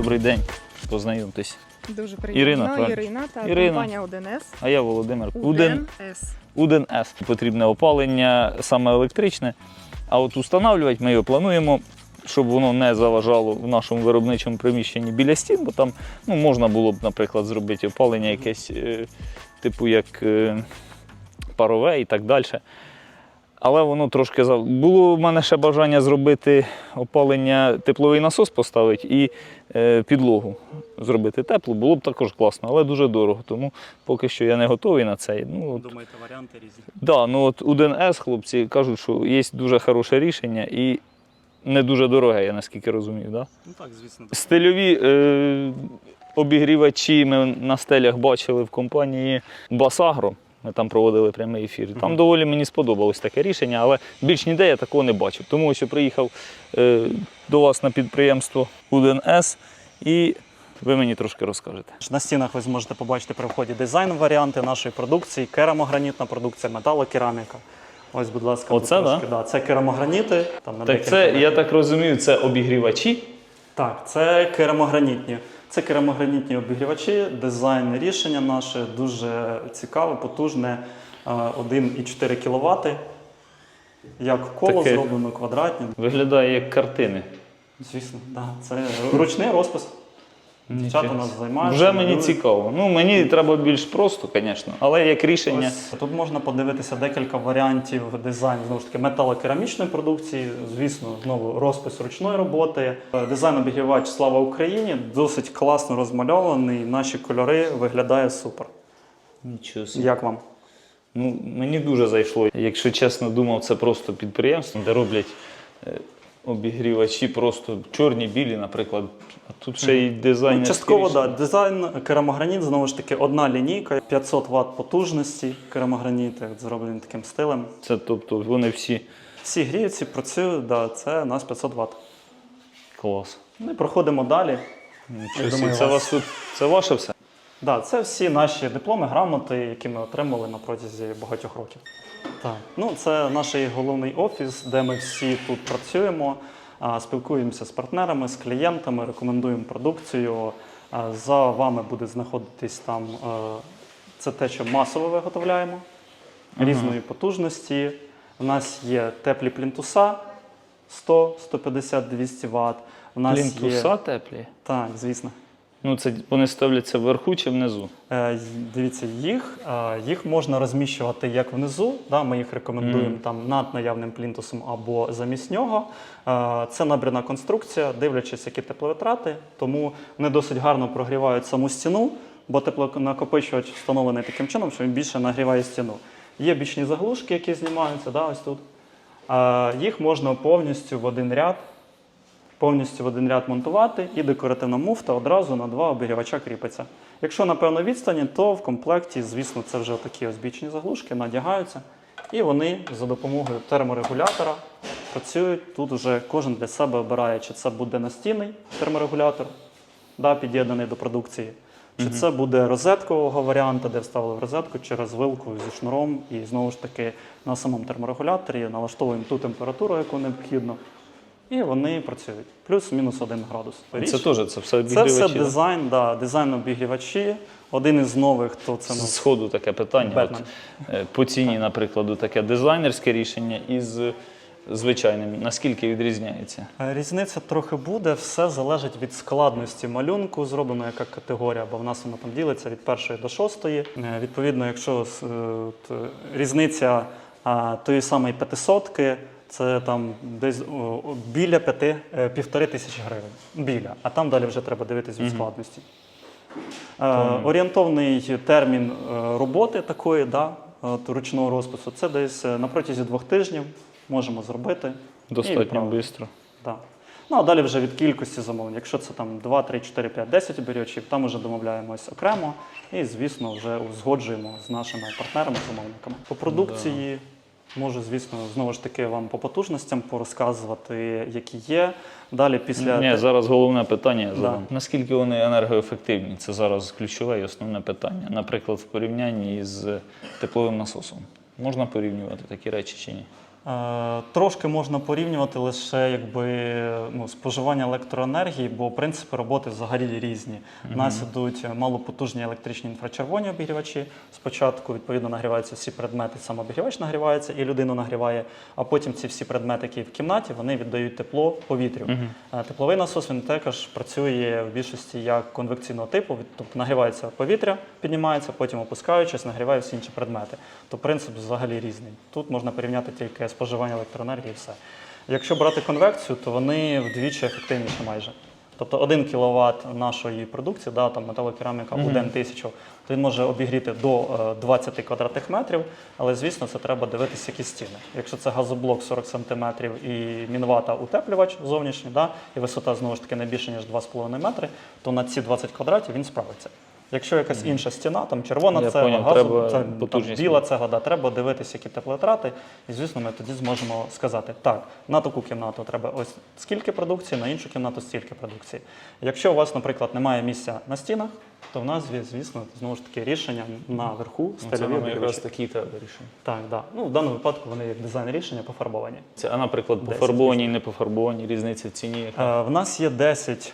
Добрий день, познайомтесь. Дуже Ірина, приємно. правильно? Ірина та Ірина. компанія 1С. А я Володимир. Уден, 1С. Уден С. Потрібне опалення саме електричне. А от установлювати ми його плануємо, щоб воно не заважало в нашому виробничому приміщенні біля стін, бо там ну, можна було б, наприклад, зробити опалення якесь, е, типу як е, парове і так далі. Але воно трошки зав... Було в мене ще бажання зробити опалення, тепловий насос поставити і е, підлогу зробити теплу. Було б також класно, але дуже дорого. Тому поки що я не готовий на це. Ну, от, Думаєте, варіанти різні. да, ну от у ДНС хлопці кажуть, що є дуже хороше рішення і не дуже дороге, я наскільки розумію. Да? Ну так, звісно. Стильові е, обігрівачі ми на стелях бачили в компанії Басагро. Ми там проводили прямий ефір. Там доволі мені сподобалось таке рішення, але більш ніде я такого не бачив. Тому я приїхав е, до вас на підприємство УДНС і ви мені трошки розкажете. На стінах ви зможете побачити при вході дизайн-варіанти нашої продукції, керамогранітна продукція, металокераміка. Ось, будь ласка, тут Оце, трошки, да? Це керамограніти. Там на Так декілька це, я так розумію, це обігрівачі. Так, це керамогранітні. Це керамогранітні обігрівачі, дизайн рішення наше дуже цікаве, потужне. е, 1,4 кВт. Як коло Таке. зроблено, квадратні. Виглядає як картини. Звісно, да. це ручний розпис. Дівчата нас займаються. Вже мені малюють. цікаво. Ну мені треба більш просто, звісно, але як рішення. Ось тут можна подивитися декілька варіантів дизайну знову ж таки металокерамічної продукції. Звісно, знову розпис ручної роботи. Дизайн обігрівач Слава Україні досить класно розмальований. Наші кольори виглядає супер. Нічого собі. Як вам? Ну, мені дуже зайшло. Якщо чесно, думав, це просто підприємство, де роблять е, обігрівачі просто чорні, білі, наприклад. А тут ще й дизайн. Ну, частково да. Дизайн керамограніт знову ж таки одна лінійка, 500 Вт потужності. Керамограніт от зроблений таким стилем. Це тобто вони всі Всі гріються, працюють, да, це у нас 500 Вт. клас. Ми проходимо далі. Думаю, це вас- вас це ваше все? Да, це всі наші дипломи, грамоти, які ми отримали на протязі багатьох років. Так. Ну, це наш головний офіс, де ми всі тут працюємо, спілкуємося з партнерами, з клієнтами, рекомендуємо продукцію. За вами буде знаходитись там це те, що масово виготовляємо, різної потужності. У нас є теплі плінтуса 100, 150, 200 Вт. У нас Плінтуса є... теплі. Так, звісно. Ну, це вони ставляться вверху чи внизу. Е, Дивіться, їх, е, їх можна розміщувати як внизу. Да, ми їх рекомендуємо Мгм. там над наявним плінтусом або замість нього. Е, Це набірна конструкція, дивлячись, які тепловитрати, тому вони досить гарно прогрівають саму стіну, бо теплонакопичувач встановлений таким чином, що він більше нагріває стіну. Є бічні заглушки, які знімаються, да, ось тут. Е, Їх можна повністю в один ряд повністю в один ряд монтувати, і декоративна муфта одразу на два обігрівача кріпиться. Якщо на певній відстані, то в комплекті, звісно, це вже такі ось бічні заглушки, надягаються, і вони за допомогою терморегулятора працюють. Тут вже кожен для себе обирає, чи це буде настінний терморегулятор, да, під'єднаний до продукції. Чи це буде розеткового варіанту, де вставили в розетку через вилку зі шнуром, і знову ж таки на самому терморегуляторі налаштовуємо ту температуру, яку необхідно, і вони працюють. Плюс-мінус 1 градус. Це теж це все Це обігрівачі. все да? дизайн, да, дизайн обігрівачі. Один із нових, то це ну, З сходу таке питання. Бетмен. От, е, по ціні, наприклад, таке дизайнерське рішення із звичайним. Наскільки відрізняється? Е, Різниця трохи буде, все залежить від складності малюнку, зроблено яка категорія, бо в нас вона там ділиться від першої до шостої. Е, Відповідно, якщо е, от, різниця а, тої самої п'ятисотки, це там десь о, біля п'яти, е, півтори тисячі гривень. Біля. А там далі вже треба дивитись від складності. Е, орієнтовний термін е, роботи такої, да, от, ручного розпису, це десь е, на протязі двох тижнів можемо зробити. Достатньо відправити. швидко. Да. Ну, а далі вже від кількості замовлень. Якщо це там 2, 3, 4, 5, 10 обірочів, там вже домовляємось окремо і, звісно, вже узгоджуємо з нашими партнерами-замовниками. По продукції можу, звісно, знову ж таки вам по потужностям порозказувати, які є. Далі після Ні, зараз головне питання я Да. задам. Наскільки вони енергоефективні? Це зараз ключове і основне питання. Наприклад, в порівнянні з тепловим насосом. Можна порівнювати такі речі чи ні? Е, Трошки можна порівнювати лише якби ну, споживання електроенергії, бо принципи роботи взагалі різні. У нас ідуть малопотужні електричні інфрачервоні обігрівачі. Спочатку відповідно нагріваються всі предмети, сам обігрівач нагрівається і людину нагріває. А потім ці всі предмети, які в кімнаті, вони віддають тепло повітрю. Е, Тепловий насос він також працює в більшості як конвекційного типу, тобто нагрівається повітря, піднімається, потім опускаючись, нагріває всі інші предмети. То принцип взагалі різний. Тут можна порівняти тільки споживання електроенергії і все. Якщо брати конвекцію, то вони вдвічі ефективніші майже. Тобто 1 кВт нашої продукції, да, там металокераміка у день тисячу, то він може обігріти до е, 20 квадратних метрів, але звісно, це треба дивитися, які стіни. Якщо це газоблок 40 см і мінвата утеплювач зовнішній, да, і висота знову ж таки не більше, ніж 2,5 метри, то на ці 20 квадратів він справиться. Якщо якась інша стіна, там червона Я цегла, поняв, газу, треба це, там, потужність біла цегла, да, треба дивитися, які теплотрати, і звісно, ми тоді зможемо сказати, так, на таку кімнату треба ось скільки продукції, на іншу кімнату стільки продукції. Якщо у вас, наприклад, немає місця на стінах, то в нас є, звісно, знову ж таки рішення наверху, Ну, Це стильові нам якраз такі треба рішення. Так, да. Ну, в даному випадку вони як дизайн рішення пофарбовані. Це, а, наприклад, пофарбовані і не пофарбовані, різниця в ціні. яка? Е, В нас є 10 е,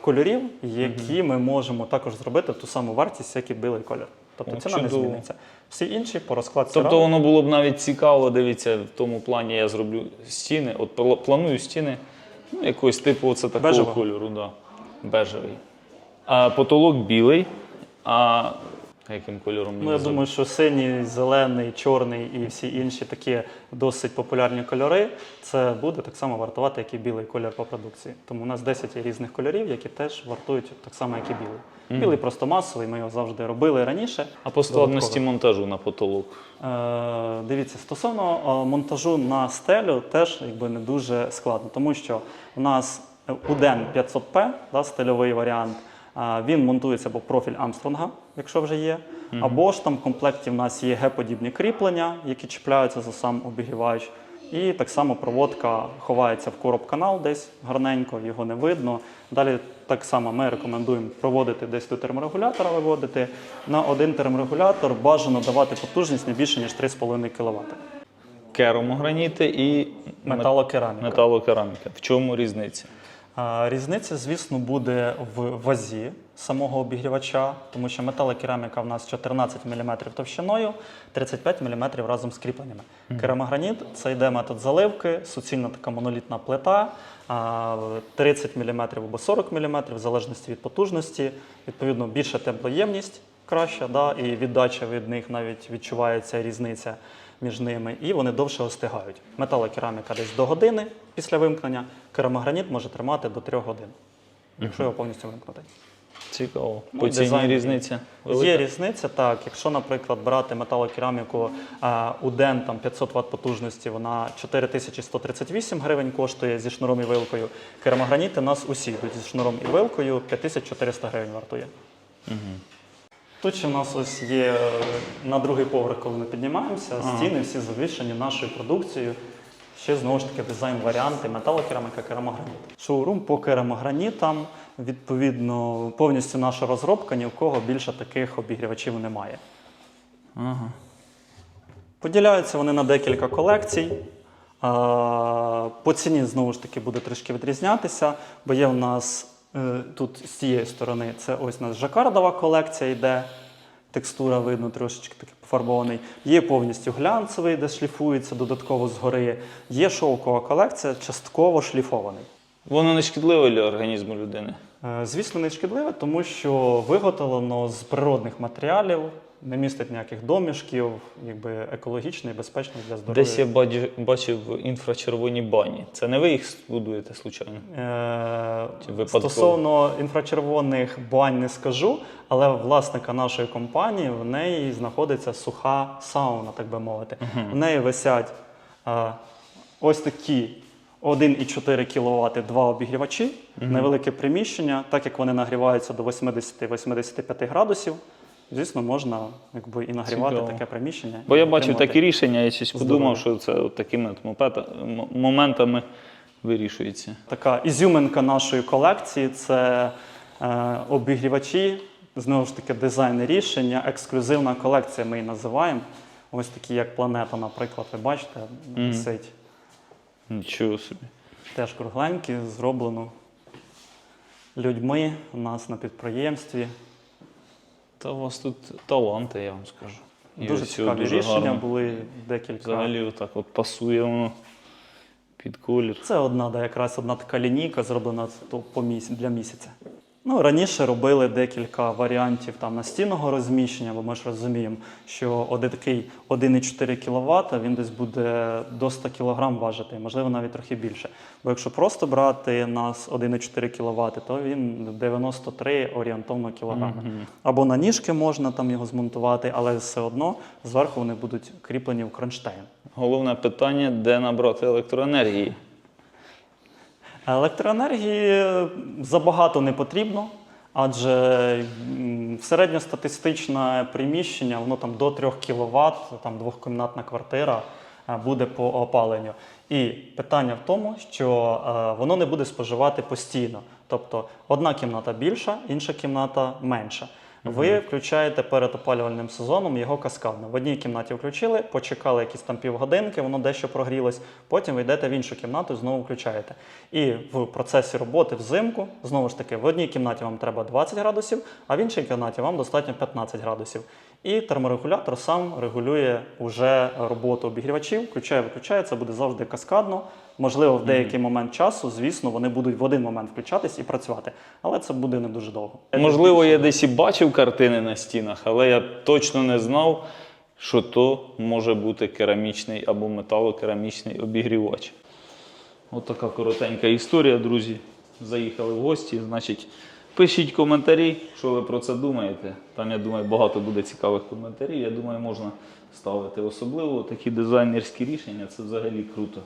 кольорів, які ми можемо також зробити ту саму вартість, як і білий кольор. Тобто О, ціна не чудово. зміниться. Всі інші по розкладці Тобто воно було б навіть цікаво, дивіться, в тому плані я зроблю стіни. От пла- планую стіни ну, якогось типу оце такого Бежевого. кольору, да. бежевий. А потолок білий. А яким кольором Ну, я думаю, що синій, зелений, чорний і всі інші такі досить популярні кольори. Це буде так само вартувати, як і білий колір по продукції. Тому у нас 10 різних кольорів, які теж вартують так само, як і білий. Білий просто масовий, ми його завжди робили раніше. А по складності монтажу на потолок. Е, дивіться, стосовно е, монтажу на стелю, теж якби не дуже складно, тому що у нас UDEN 500P, да, стильовий варіант, е, він монтується або профіль Амстронга, якщо вже є, або ж там в комплекті в нас є Г-подібні кріплення, які чіпляються за сам обігрівач. І так само проводка ховається в короб канал десь гарненько, його не видно. Далі так само ми рекомендуємо проводити десь до терморегулятора виводити. На один терморегулятор бажано давати потужність не більше, ніж 3,5 кВт. Керамограніти і Металокераміка. металокераміка. В чому різниця? Різниця, звісно, буде в вазі самого обігрівача, тому що металокераміка в нас 14 мм товщиною, 35 мм разом з кріпленнями. Керамограніт це йде метод заливки, суцільна така монолітна плита, 30 мм або 40 мм, в залежності від потужності. Відповідно, більша теплоємність краща, да, і віддача від них навіть відчувається різниця між ними, і вони довше остигають. Металокераміка десь до години після вимкнення, керамограніт може тримати до 3 годин, якщо його повністю вимкнути. Цікаво. Ну, По ціні різниця. велика? Є різниця, так. Якщо, наприклад, брати металокераміку а, у ден там 500 Вт потужності, вона 4138 гривень коштує зі шнуром і вилкою. Керамограніти у нас усі йдуть зі шнуром і вилкою, 5400 гривень вартує. Тут ще в нас ось є е, на другий поверх, коли ми піднімаємося, стіни всі завішані нашою продукцією. Ще знову ж таки дизайн-варіанти, металокераміка, керамограніт. Шоурум по керамогранітам, відповідно, повністю наша розробка, ні в кого більше таких обігрівачів немає. Ага. Поділяються вони на декілька колекцій. По ціні знову ж таки буде трішки відрізнятися, бо є в нас е, тут з цієї сторони це ось у нас жакардова колекція йде. Текстура видно трошечки такий пофарбований. Є повністю глянцевий, де шліфується додатково згори. Є шовкова колекція, частково шліфований. Воно не шкідливе для організму людини. Е, Звісно, не шкідливе, тому що виготовлено з природних матеріалів, не містить ніяких домішків, якби екологічно і безпечно для здоров'я. Десь я бачив, бачив інфрачервоні бані. Це не ви їх будуєте случайно? Е, випадково? Стосовно інфрачервоних бань не скажу, але власника нашої компанії в неї знаходиться суха сауна, так би мовити. В неї висять е, ось такі 1,4 кВт два обігрівачі, невелике приміщення, так як вони нагріваються до 80-85 градусів. Звісно, можна якби, і нагрівати Цікаво. таке приміщення. Бо я бачив такі рішення, я щось подумав, що це от такими от мопета- м- моментами вирішується. Така ізюминка нашої колекції це е, обігрівачі, знову ж таки, дизайн рішення, ексклюзивна колекція ми її називаємо. Ось такі, як планета, наприклад, ви бачите, Мгм. висить. Нічого собі. Теж кругленькі, зроблено людьми у нас на підприємстві. Та у вас тут таланти, я вам скажу. І дуже ось цікаві дуже рішення гарно. були декілька. Взагалі отак от пасує воно під колір. Це одна, да, якраз одна така лінійка, зроблена то по місяць, для місяця. Ну, раніше робили декілька варіантів там настінного розміщення, бо ми ж розуміємо, що один такий 1,4 кВт, він десь буде до 100 кг важити, можливо, навіть трохи більше. Бо якщо просто брати нас 1,4 кВт, то він 93 орієнтовно кілограми. Або на ніжки можна там його змонтувати, але все одно зверху вони будуть кріплені в кронштейн. Головне питання, де набрати електроенергії. Електроенергії забагато не потрібно, адже середньостатистичне приміщення, воно там до 3 кВт, там двохкімнатна квартира е, буде по опаленню. І питання в тому, що е, воно не буде споживати постійно. Тобто одна кімната більша, інша кімната менша. Ви включаєте перед опалювальним сезоном його каскадно. В одній кімнаті включили, почекали якісь там півгодинки, воно дещо прогрілось. Потім ви йдете в іншу кімнату і знову включаєте. І в процесі роботи взимку, знову ж таки, в одній кімнаті вам треба 20 градусів, а в іншій кімнаті вам достатньо 15 градусів. І терморегулятор сам регулює уже роботу обігрівачів, включає, виключає, це буде завжди каскадно. Можливо, в деякий момент часу, звісно, вони будуть в один момент включатись і працювати, але це буде не дуже довго. Можливо, я десь і бачив картини на стінах, але я точно не знав, що то може бути керамічний або металокерамічний обігрівач. От коротенька історія, друзі. Заїхали в гості. Значить, пишіть коментарі, що ви про це думаєте. Там, я думаю, багато буде цікавих коментарів. Я думаю, можна ставити особливо такі дизайнерські рішення. Це взагалі круто.